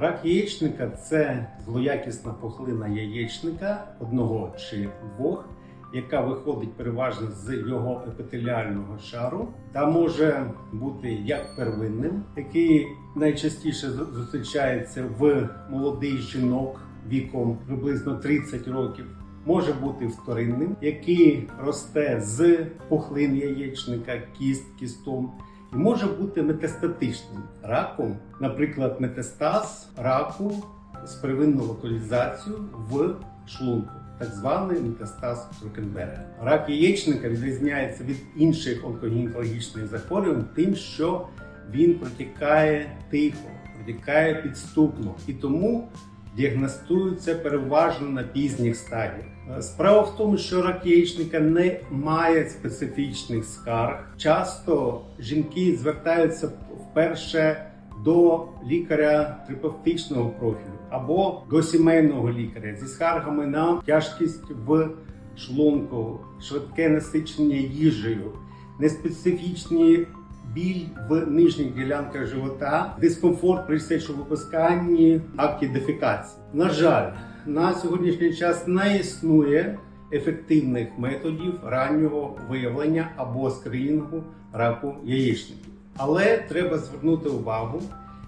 Рак яєчника це злоякісна пухлина яєчника одного чи двох, яка виходить переважно з його епітеліального шару, та може бути як первинним, який найчастіше зустрічається в молодих жінок віком приблизно 30 років. Може бути вторинним, який росте з пухлин яєчника, кіст, кістом, і може бути метастатичним раком, наприклад, метастаз раку з первинною локалізацією в шлунку, так званий метастаз Трукенберга. Рак яєчника відрізняється від інших онкогінекологічних захворювань тим, що він протікає тихо, протікає підступно і тому діагностуються переважно на пізніх стадіях. Е, Справа в тому, що рак яєчника не має специфічних скарг. Часто жінки звертаються вперше до лікаря терапевтичного профілю або до сімейного лікаря зі скаргами на тяжкість в шлунку, швидке насичення їжею, неспецифічні біль в нижніх ділянках живота, дискомфорт при сечовипусканні, акті дефекації. На жаль, на сьогоднішній час не існує ефективних методів раннього виявлення або скринінгу раку яєчників. Але треба звернути увагу,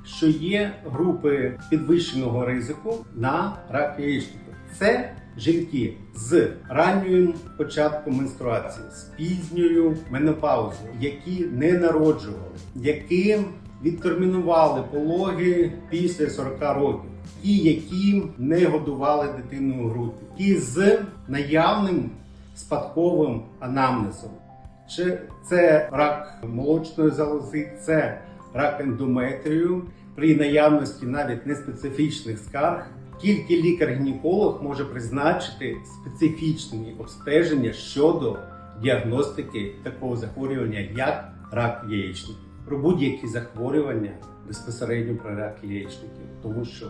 що є групи підвищеного ризику на рак яєчників. Це жінки з ранньою початком менструації, з пізньою менопаузою, які не народжували, яким відтермінували пологи після 40 років, і які не годували дитину у грудь, і з наявним спадковим анамнезом. Чи це рак молочної залози, це рак ендометрію при наявності навіть неспецифічних скарг. Тільки лікар-гінеколог може призначити специфічні обстеження щодо діагностики такого захворювання, як рак яєчників. Про будь-які захворювання безпосередньо про рак яєчників, тому що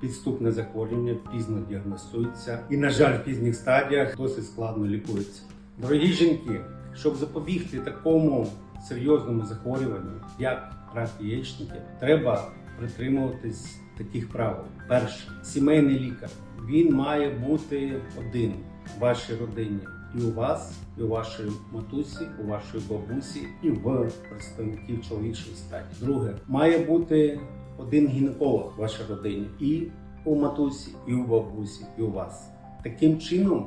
підступне захворювання пізно діагностується і, на жаль, в пізніх стадіях досить складно лікується. Дорогі жінки, щоб запобігти такому серйозному захворюванню, як рак яєчників, треба притримуватись таких правил. Перше, сімейний лікар. Він має бути один в вашій родині. І у вас, і у вашої матусі, у вашої бабусі, і в представників чоловічої статі. Друге, має бути один гінеколог в вашій родині, і у матусі, і у бабусі, і у вас. Таким чином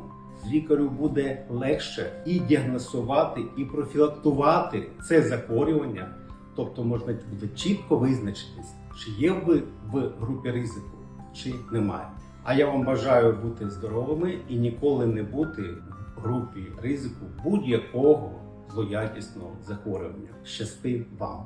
лікарю буде легше і діагностувати, і профілактувати це захворювання. Тобто можна буде чітко визначитись, чи є ви в групі ризику, чи немає. А я вам бажаю бути здоровими і ніколи не бути в групі ризику будь-якого злоякісного захворювання. Щасти вам!